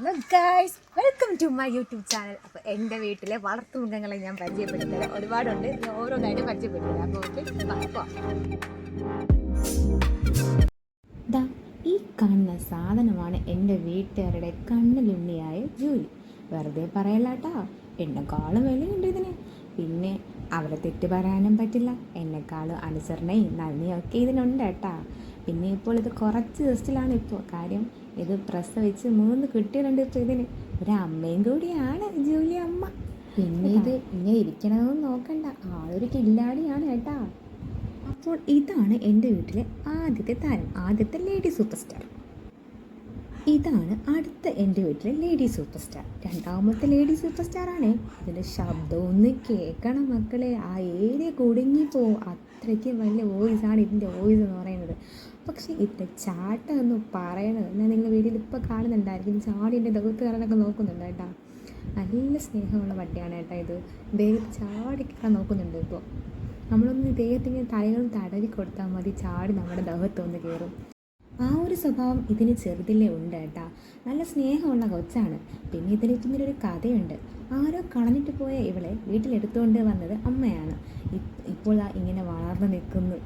Hello guys welcome to my YouTube channel അപ്പോൾ എന്റെ വീട്ടിലെ വളർത്തുമൃഗങ്ങളെ ഞാൻ പരിചയപ്പെടുത്തില്ല ഒരുപാടുണ്ട്. ഞാൻ ഓരോന്നായിട്ട് പരിചയപ്പെടുത്തില്ല അപ്പോൾ ഓക്കെ ഈ കാണുന്ന സാധനമാണ് എന്റെ വീട്ടുകാരുടെ കണ്ണിലുണ്ണിയായ ജൂലി. വെറുതെ പറയലാട്ടാ എന്നെക്കാളും വിലയുണ്ട് ഇതിന്. പിന്നെ അവരെ തെറ്റ് പറയാനും പറ്റില്ല. എന്നെക്കാളും അനുസരണയും നന്ദിയും ഒക്കെ ഇതിനുണ്ട് കേട്ടാ. പിന്നെ ഇപ്പോൾ ഇത് കുറച്ച് ദിവസത്തിലാണ് ഇപ്പോൾ. കാര്യം ഇത് പ്രസവിച്ച് മൂന്ന് കുട്ടികളുണ്ട് ഇപ്പോൾ ഇതിന്. ഒരു അമ്മയും കൂടിയാണ് ജൂലി അമ്മ. പിന്നെ ഇത്. ഇങ്ങനെ ഇരിക്കണമെന്ന് നോക്കണ്ട. ആളൊരു കില്ലാടിയാണ് കേട്ടാ. അപ്പോൾ ഇതാണ് എന്റെ വീട്ടിലെ ആദ്യത്തെ താരം ആദ്യത്തെ ലേഡി സൂപ്പർ സ്റ്റാർ ഇതാണ് അടുത്ത എന്റെ വീട്ടിലെ ലേഡി സൂപ്പർ സ്റ്റാർ രണ്ടാമത്തെ ലേഡി സൂപ്പർ സ്റ്റാർ ആണ് ഇതിന്റെ ശബ്ദം ഒന്ന് കേൾക്കണം മക്കളെ. ആ ഏരിയ കുടുങ്ങിപ്പോവും അത്രയ്ക്ക് വലിയ വോയിസ് ആണ് ഇതിന്റെ വോയിസ് എന്ന് പറയുന്നത്. പക്ഷേ ഇതിന്റെ ചാട്ട എന്ന് പറയണത് ഞാൻ നിങ്ങൾ വീട്ടിൽ ഇപ്പോൾ കാണുന്നുണ്ടായിരിക്കും. ചാടി എന്റെ ദൗത്ത് കാരണമൊക്കെ നോക്കുന്നുണ്ട് കേട്ടോ. നല്ല സ്നേഹമുള്ള വണ്ടിയാണ് കേട്ടോ ഇത്. ദേഹത്ത് ചാടി കയറാൻ നോക്കുന്നുണ്ട് ഇപ്പോൾ നമ്മളൊന്ന് ദേഹത്തിങ്ങനെ തലകൾ തടവി കൊടുത്താൽ മതി. ചാടി നമ്മുടെ ദൗഹത്തൊന്ന് കയറും. ആ ഒരു സ്വഭാവം ഇതിന് ചെറുതിലേ ഉണ്ട് കേട്ടാ. നല്ല സ്നേഹമുള്ള കൊച്ചാണ്. പിന്നെ ഇതിന് ഇതിനൊരു കഥയുണ്ട്. ആരോ കളഞ്ഞിട്ട് പോയ ഇവളെ വീട്ടിലെടുത്തുകൊണ്ട് വന്നത് അമ്മയാണ്. ഇപ്പോൾ ഇങ്ങനെ വളർന്നു നിൽക്കുന്നു.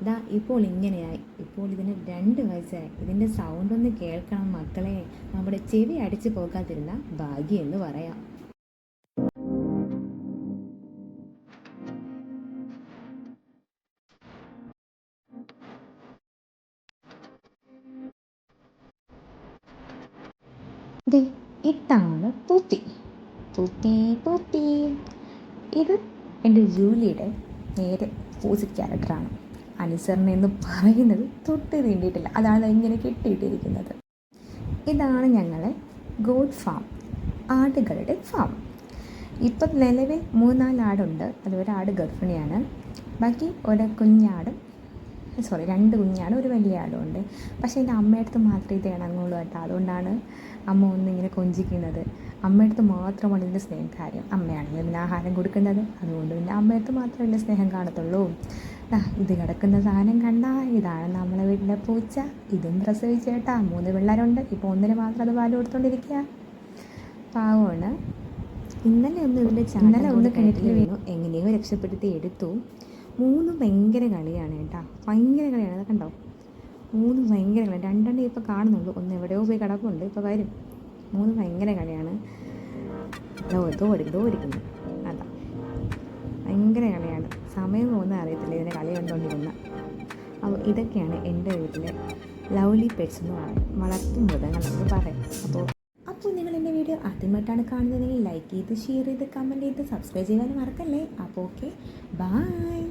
ഇതാ ഇപ്പോൾ ഇങ്ങനെയായി. ഇപ്പോൾ ഇതിന് രണ്ട് വയസ്സായി. ഇതിന്റെ സൗണ്ട് ഒന്ന് കേൾക്കണം മക്കളെ. നമ്മുടെ ചെവി അടിച്ചു പോകാതിരുന്ന ഭാഗ്യം എന്ന് പറയാം. ദേ ഇതാണ് പൂപ്പി പൂപ്പി പൂപ്പി ഇത് എന്റെ ജൂലിയുടെ നേരെ ഓപ്പോസിറ്റ് ക്യാരക്ടറാണ് അനുസരണ എന്ന് പറയുന്നത് തൊട്ട് തീണ്ടിയിട്ടില്ല അതാണ് ഇങ്ങനെ കെട്ടിയിട്ടിരിക്കുന്നത്. ഇതാണ് ഞങ്ങളെ ഗോഡ് ഫാം ആടുകളുടെ ഫാം. ഇപ്പം നിലവിൽ മൂന്നാൽ ആടുണ്ട്. അത് ഒരാട് ഗർഭിണിയാണ്. ബാക്കി ഒരു കുഞ്ഞാടും സോറി രണ്ട് കുഞ്ഞാടും ഒരു വലിയ ആടും ഉണ്ട്. പക്ഷേ എന്റെ അമ്മയടുത്ത് മാത്രമേ ഇത് ഇണങ്ങുള്ളൂ കേട്ടോ. അതുകൊണ്ടാണ് അമ്മ ഒന്നിങ്ങനെ കൊഞ്ചിക്കുന്നത്. അമ്മയടുത്ത് മാത്രമാണ് ഇതിന്റെ സ്നേഹം കാര്യം അമ്മയാണെങ്കിൽ ഇതിന് ആഹാരം കൊടുക്കുന്നത്. അതുകൊണ്ട് പിന്നെ അമ്മയടുത്ത് മാത്രമേ ഇതിന്റെ സ്നേഹം കാണത്തുള്ളൂ. ഇത് കിടക്കുന്ന സാധനം കണ്ടാ ഇതാണ് നമ്മളെ വീട്ടിലെ പൂച്ച. ഇതും പ്രസവിച്ചേട്ടാ. മൂന്ന് പിള്ളേരുണ്ട്. ഇപ്പോൾ ഒന്നിന് മാത്രം അത് പാൽ കൊടുത്തോണ്ടിരിക്കുക പാവമാണ്. ഇന്നലെ ഒന്ന് ഇതിന്റെ ഇന്നലെ ഒന്ന് കിണറ്റിൽ വീണു എങ്ങനെയോ രക്ഷപ്പെടുത്തി എടുത്തു. മൂന്ന് ഭയങ്കര കളിയാണ് കേട്ടാ. ഭയങ്കര കളിയാണ്. അത് കണ്ടോ? മൂന്ന് ഭയങ്കര കളി. രണ്ടെണ്ണം ഇപ്പോൾ കാണുന്നുള്ളൂ. ഒന്ന് എവിടെയോ പോയി കിടപ്പുണ്ട്. ഇപ്പോൾ വരും. മൂന്ന് ഭയങ്കര കളിയാണ്. ഓടിക്കുന്നു അതാ ഭയങ്കര കളിയാണ്. സമയം പോകുന്ന അറിയത്തില്ല. ഇതിനെ കളി കണ്ടുകൊണ്ടിരുന്ന. അപ്പോൾ ഇതൊക്കെയാണ് എന്റെ വീട്ടിലെ ലവ്ലി പെറ്റ്സ് എന്ന് പറയുന്നത് വളർത്തു മൃഗങ്ങൾ പറയും അപ്പോൾ അപ്പോൾ നിങ്ങൾ എന്റെ വീഡിയോ ആദ്യമായിട്ടാണ് കാണുന്നതെങ്കിൽ ലൈക്ക് ചെയ്ത് ഷെയർ ചെയ്ത് കമന്റ് ചെയ്ത് സബ്സ്ക്രൈബ് ചെയ്യാൻ മറക്കല്ലേ? അപ്പോൾ ഓക്കെ ബായ്